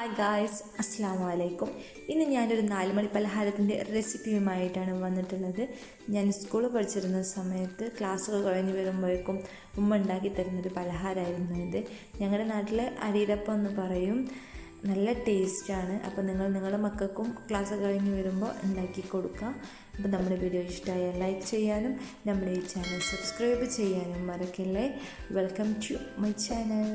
Hi guys അസ്സാം വലൈക്കും ഇന്ന് ഞാനൊരു നാലുമണി പലഹാരത്തിന്റെ റെസിപ്പിയുമായിട്ടാണ് വന്നിട്ടുള്ളത്. ഞാൻ സ്കൂളിൽ പഠിച്ചിരുന്ന സമയത്ത് ക്ലാസ്സുകൾ കഴിഞ്ഞ് വരുമ്പോഴേക്കും ഉമ്മ ഉണ്ടാക്കി തരുന്നൊരു പലഹാരമായിരുന്നു ഇത്. ഞങ്ങളുടെ നാട്ടിൽ അരിയിലപ്പം എന്ന് പറയും. നല്ല ടേസ്റ്റാണ് അപ്പോൾ നിങ്ങൾ നിങ്ങളുടെ മക്കൾക്കും ക്ലാസ് കഴിഞ്ഞ് വരുമ്പോൾ ഉണ്ടാക്കി കൊടുക്കുക അപ്പോൾ നമ്മുടെ വീഡിയോ ഇഷ്ടമായാൽ ലൈക്ക് ചെയ്യാനും നമ്മുടെ ഈ ചാനൽ സബ്സ്ക്രൈബ് ചെയ്യാനും മറക്കില്ലേ. വെൽക്കം ടു മൈ ചാനൽ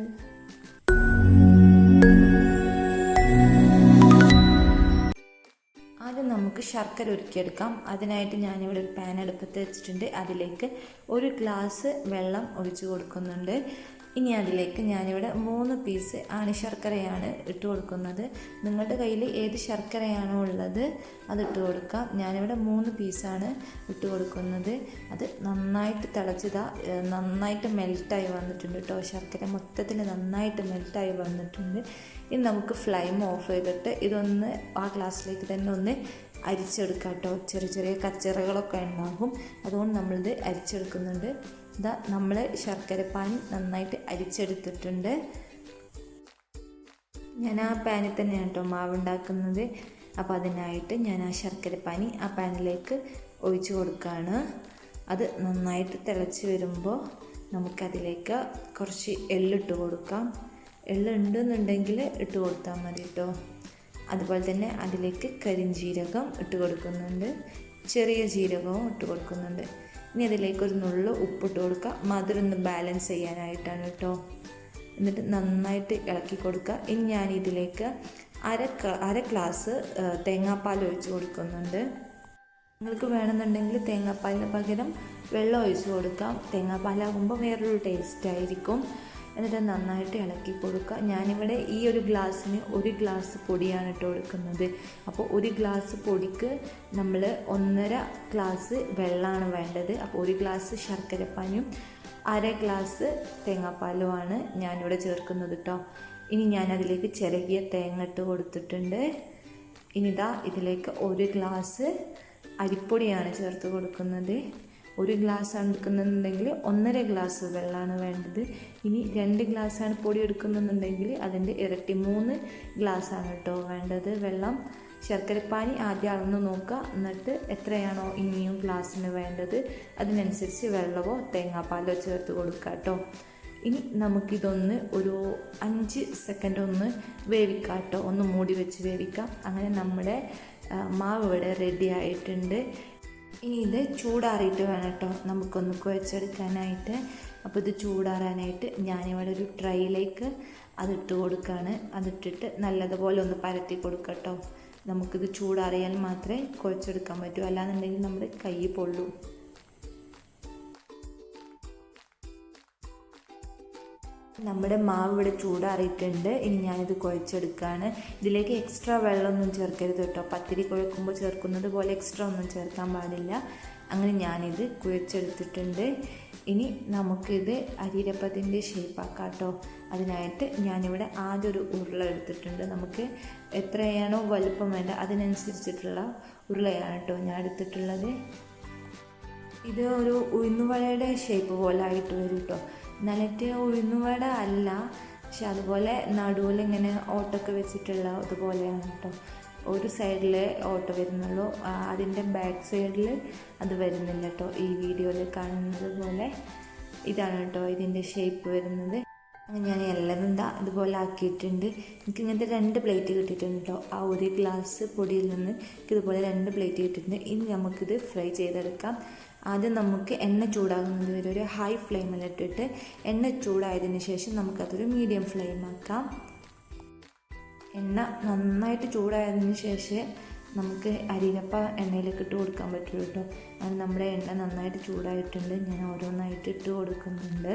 നമുക്ക് ശർക്കര ഉരുക്കിയെടുക്കാം. അതിനായിട്ട് ഞാനിവിടെ ഒരു പാൻ എടുപ്പത്ത് വെച്ചിട്ടുണ്ട്. അതിലേക്ക് ഒരു ഗ്ലാസ് വെള്ളം ഒഴിച്ചു കൊടുക്കുന്നുണ്ട്. ഇനി അതിലേക്ക് ഞാനിവിടെ മൂന്ന് പീസ് ആണി ശർക്കരയാണ് ഇട്ട് കൊടുക്കുന്നത്. നിങ്ങളുടെ കയ്യിൽ ഏത് ശർക്കരയാണോ ഉള്ളത് അത് ഇട്ട് കൊടുക്കാം. ഞാനിവിടെ മൂന്ന് പീസാണ് ഇട്ട് കൊടുക്കുന്നത്. അത് നന്നായിട്ട് തിളച്ചതാ നന്നായിട്ട് മെൽറ്റായി വന്നിട്ടുണ്ട് കേട്ടോ ശർക്കര മൊത്തത്തിൽ നന്നായിട്ട് മെൽറ്റായി വന്നിട്ടുണ്ട്. ഇനി നമുക്ക് ഫ്ലെയിം ഓഫ് ചെയ്തിട്ട് ഇതൊന്ന് ആ ഗ്ലാസ്സിലേക്ക് തന്നെ ഒന്ന് അരിച്ചെടുക്കാം കേട്ടോ ചെറിയ ചെറിയ കച്ചറകളൊക്കെ ഉണ്ടാകും. അതുകൊണ്ട് നമ്മളിത് അരിച്ചെടുക്കുന്നുണ്ട്. ഇതാ നമ്മൾ ശർക്കര ശർക്കരപ്പാനി നന്നായിട്ട് അരിച്ചെടുത്തിട്ടുണ്ട്. ഞാൻ ആ പാനിൽ തന്നെയാണ് കേട്ടോ മാവ് ഉണ്ടാക്കുന്നത് അപ്പോൾ അതിനായിട്ട് ഞാൻ ആ ശർക്കര പാനി ആ പാനിലേക്ക് ഒഴിച്ചു കൊടുക്കുകയാണ് അത് നന്നായിട്ട് തിളച്ച് വരുമ്പോൾ നമുക്കതിലേക്ക് കുറച്ച് എള്ളിട്ട് കൊടുക്കാം. എള്ളുണ്ടെന്നുണ്ടെങ്കിൽ ഇട്ട് കൊടുത്താൽ മതി കേട്ടോ അതുപോലെ തന്നെ അതിലേക്ക് കരിഞ്ജീരകം ഇട്ട് കൊടുക്കുന്നുണ്ട്. ചെറിയ ജീരകവും ഇട്ട് കൊടുക്കുന്നുണ്ട്. ഇനി അതിലേക്ക് ഒരു നുള്ളു ഉപ്പിട്ട് കൊടുക്കുക. മധുരം ഒന്ന് ബാലൻസ് ചെയ്യാനായിട്ടാണ് കേട്ടോ. എന്നിട്ട് നന്നായിട്ട് ഇളക്കി കൊടുക്കുക. ഇനി ഞാൻ ഇതിലേക്ക് അര അര ഗ്ലാസ് തേങ്ങാപ്പാൽ ഒഴിച്ച് കൊടുക്കുന്നുണ്ട്. നിങ്ങൾക്ക് വേണമെന്നുണ്ടെങ്കിൽ തേങ്ങാപ്പാലിന് പകരം വെള്ളം ഒഴിച്ച് കൊടുക്കാം. തേങ്ങാപ്പാലാകുമ്പോൾ വേറൊരു ടേസ്റ്റ് ആയിരിക്കും. എന്നിട്ട് നന്നായിട്ട് ഇളക്കി കൊടുക്കുക. ഞാനിവിടെ ഈ ഒരു ഗ്ലാസ്സിന് ഒരു ഗ്ലാസ് പൊടിയാണ് ഇട്ട് കൊടുക്കുന്നത്. അപ്പോൾ ഒരു ഗ്ലാസ് പൊടിക്ക് നമ്മൾ ഒന്നര ഗ്ലാസ് വെള്ളമാണ് വേണ്ടത്. അപ്പോൾ ഒരു ഗ്ലാസ് ശർക്കരപ്പാനിയും അര ഗ്ലാസ് തേങ്ങാപ്പാലുമാണ് ഞാനിവിടെ ചേർക്കുന്നത് കേട്ടോ ഇനി ഞാൻ അതിലേക്ക് ചിരകിയ തേങ്ങ ഇട്ട് കൊടുത്തിട്ടുണ്ട്. ഇനിതാ ഇതിലേക്ക് ഒരു ഗ്ലാസ് അരിപ്പൊടിയാണ് ചേർത്ത് കൊടുക്കുന്നത്. ഒരു ഗ്ലാസ്സാണ് എടുക്കുന്നുണ്ടെങ്കിൽ ഒന്നര ഗ്ലാസ് വെള്ളമാണ് വേണ്ടത്. ഇനി രണ്ട് ഗ്ലാസ്സാണ് പൊടി എടുക്കുന്നുണ്ടെങ്കിൽ അതിന്റെ ഇരട്ടി മൂന്ന് ഗ്ലാസ്സാണ് കേട്ടോ വേണ്ടത് വെള്ളം. ശർക്കരപ്പാനി ആദ്യം അളന്ന് നോക്കുക. എന്നിട്ട് എത്രയാണോ ഇനിയും ഗ്ലാസ്സിന് വേണ്ടത്. അതിനനുസരിച്ച് വെള്ളമോ തേങ്ങാപ്പാലോ ചേർത്ത് കൊടുക്കുക കേട്ടോ. ഇനി നമുക്കിതൊന്ന് ഒരു അഞ്ച് സെക്കൻഡ് ഒന്ന് വേവിക്കാം കേട്ടോ. ഒന്ന് മൂടി വെച്ച് വേവിക്കാം അങ്ങനെ നമ്മുടെ മാവ് ഇവിടെ റെഡി ആയിട്ടുണ്ട്. ഇനി ഇത് ചൂടാറിയിട്ട് വേണം കേട്ടോ നമുക്കൊന്ന് കുഴച്ചെടുക്കാനായിട്ട്. അപ്പോൾ ഇത് ചൂടാറാനായിട്ട് ഞാനിവിടെ ഒരു ട്രൈയിലേക്ക് അതിട്ട് കൊടുക്കുകയാണ് അതിട്ടിട്ട് നല്ലതുപോലെ ഒന്ന് പരത്തി കൊടുക്കട്ടോ കേട്ടോ നമുക്കിത് ചൂടാറിയാൽ മാത്രമേ കുഴച്ചെടുക്കാൻ പറ്റൂ. അല്ലാന്നുണ്ടെങ്കിൽ നമ്മുടെ കൈ പൊള്ളൂ. നമ്മുടെ മാവ് ഇവിടെ ചൂടാറിയിട്ടുണ്ട്. ഇനി ഞാനിത് കുഴച്ചെടുക്കുകയാണ് ഇതിലേക്ക് എക്സ്ട്രാ വെള്ളമൊന്നും ചേർക്കരുത് കേട്ടോ. പത്തിരി കുഴക്കുമ്പോൾ ചേർക്കുന്നത് പോലെ എക്സ്ട്രാ ഒന്നും ചേർക്കാൻ പാടില്ല. അങ്ങനെ ഞാനിത് കുഴച്ചെടുത്തിട്ടുണ്ട്. ഇനി നമുക്കിത് അരിരപ്പത്തിന്റെ ഷേപ്പാക്കാം കേട്ടോ അതിനായിട്ട് ഞാനിവിടെ ആദ്യം ഒരു ഉരുള എടുത്തിട്ടുണ്ട്. നമുക്ക് എത്രയാണോ വലുപ്പം വേണ്ട അതിനനുസരിച്ചിട്ടുള്ള ഉരുളയാണ് കേട്ടോ ഞാൻ എടുത്തിട്ടുള്ളത്. ഇത് ഒരു ഉഴുന്നുവളയുടെ ഷേപ്പ് പോലെ ആയിട്ട് വരും കേട്ടോ. എന്നിട്ട് ഉഴുന്നുവട അല്ല പക്ഷെ അതുപോലെ നടുവിൽ ഇങ്ങനെ ഓട്ടൊക്കെ വെച്ചിട്ടുള്ള അതുപോലെയാണ് കേട്ടോ. ഒരു സൈഡിൽ ഓട്ടോ വരുന്നുള്ളൂ അതിന്റെ ബാക്ക് സൈഡിൽ അത് വരുന്നില്ല കേട്ടോ. ഈ വീഡിയോയിൽ കാണുന്നത് പോലെ ഇതാണ് കേട്ടോ ഇതിന്റെ ഷേപ്പ് വരുന്നത്. ഞാൻ എല്ലാം എന്താ ഇതുപോലെ ആക്കിയിട്ടുണ്ട്. എനിക്ക് ഇങ്ങനത്തെ രണ്ട് പ്ലേറ്റ് കിട്ടിയിട്ടുണ്ട് കേട്ടോ. ആ ഒരു ഗ്ലാസ് പൊടിയിൽ നിന്ന് ഇതുപോലെ രണ്ട് പ്ലേറ്റ് കിട്ടിയിട്ടുണ്ട്. ഇനി നമുക്കിത് ഫ്രൈ ചെയ്തെടുക്കാം. ആദ്യം നമുക്ക് എണ്ണ ചൂടാകുന്നത് വരെ ഒരു ഹൈ ഫ്ലെയിമിലിട്ടിട്ട് എണ്ണ ചൂടായതിന് ശേഷം നമുക്കതൊരു മീഡിയം ഫ്ലെയിം ആക്കാം. എണ്ണ നന്നായിട്ട് ചൂടായതിന് ശേഷം നമുക്ക് അരിനപ്പ എണ്ണയിലേക്ക് ഇട്ട് കൊടുക്കാൻ പറ്റുള്ളൂ കേട്ടോ അത് നമ്മുടെ എണ്ണ നന്നായിട്ട് ചൂടായിട്ടുണ്ട്. ഞാൻ ഓരോന്നായിട്ട് ഇട്ട് കൊടുക്കുന്നുണ്ട്.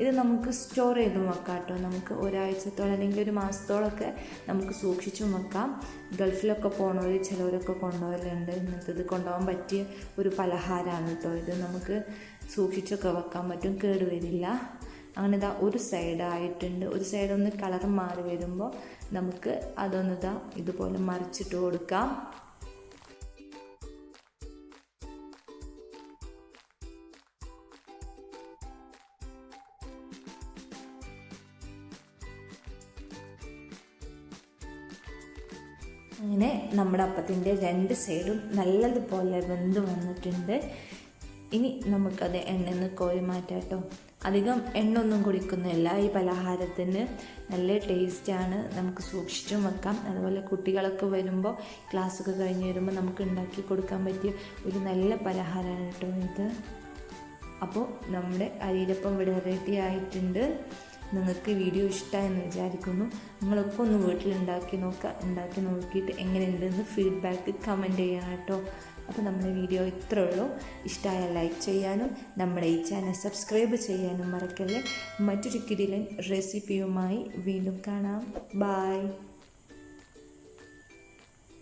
ഇത് നമുക്ക് സ്റ്റോർ ചെയ്തും വെക്കാം കേട്ടോ. നമുക്ക് ഒരാഴ്ചത്തോളം അല്ലെങ്കിൽ ഒരു മാസത്തോളമൊക്കെ നമുക്ക് സൂക്ഷിച്ചും വെക്കാം. ഗൾഫിലൊക്കെ പോകണവർ ചിലവരൊക്കെ കൊണ്ടുപോകലുണ്ട് ഇന്നത്തെ ഇത് കൊണ്ടുപോകാൻ പറ്റിയ ഒരു പലഹാരമാണ് കേട്ടോ ഇത്. നമുക്ക് സൂക്ഷിച്ചൊക്കെ വെക്കാൻ പറ്റും. കേടുവരില്ല അങ്ങനെ ഇതാ ഒരു സൈഡായിട്ടുണ്ട് ഒരു സൈഡ് ഒന്ന് കളർ മാറി വരുമ്പോൾ നമുക്ക് അതൊന്ന് ഇതാ ഇതുപോലെ മറിച്ചിട്ട് കൊടുക്കാം. അങ്ങനെ നമ്മുടെ അപ്പത്തിന്റെ രണ്ട് സൈഡും നല്ലതുപോലെ വെന്ത് വന്നിട്ടുണ്ട്. ഇനി നമുക്കത് എണ്ണയിൽ നിന്ന് കോരി മാറ്റാം കേട്ടോ. അധികം എണ്ണൊന്നും കുടിക്കുന്നില്ല. ഈ പലഹാരത്തിന് നല്ല ടേസ്റ്റാണ്. നമുക്ക് സൂക്ഷിച്ചും വെക്കാം. അതുപോലെ കുട്ടികളൊക്കെ വരുമ്പോൾ ക്ലാസ്സൊക്കെ കഴിഞ്ഞ് വരുമ്പോൾ നമുക്ക് ഉണ്ടാക്കി കൊടുക്കാൻ പറ്റിയ ഒരു നല്ല പലഹാരമാണ് കേട്ടോ ഇത്. അപ്പോൾ നമ്മുടെ അരിയിലപ്പം ഇവിടെ റെഡി ആയിട്ടുണ്ട്. നിങ്ങൾക്ക് വീഡിയോ ഇഷ്ടമായെന്ന് വിചാരിക്കുന്നു. നിങ്ങളൊക്കെ ഒന്ന് വീട്ടിലുണ്ടാക്കി നോക്കുക ഉണ്ടാക്കി നോക്കിയിട്ട് എങ്ങനെയുണ്ടെന്ന് ഫീഡ്ബാക്ക് കമന്റ് ചെയ്യണം കേട്ടോ. അപ്പോൾ നമ്മുടെ വീഡിയോ ഇത്രേ ഉള്ളൂ. ഇഷ്ടമായ ലൈക്ക് ചെയ്യാനും നമ്മുടെ ഈ ചാനൽ സബ്സ്ക്രൈബ് ചെയ്യാനും മറക്കല്ലേ. മറ്റൊരു കിടിലൻ റെസിപ്പിയുമായി വീണ്ടും കാണാം. ബായ്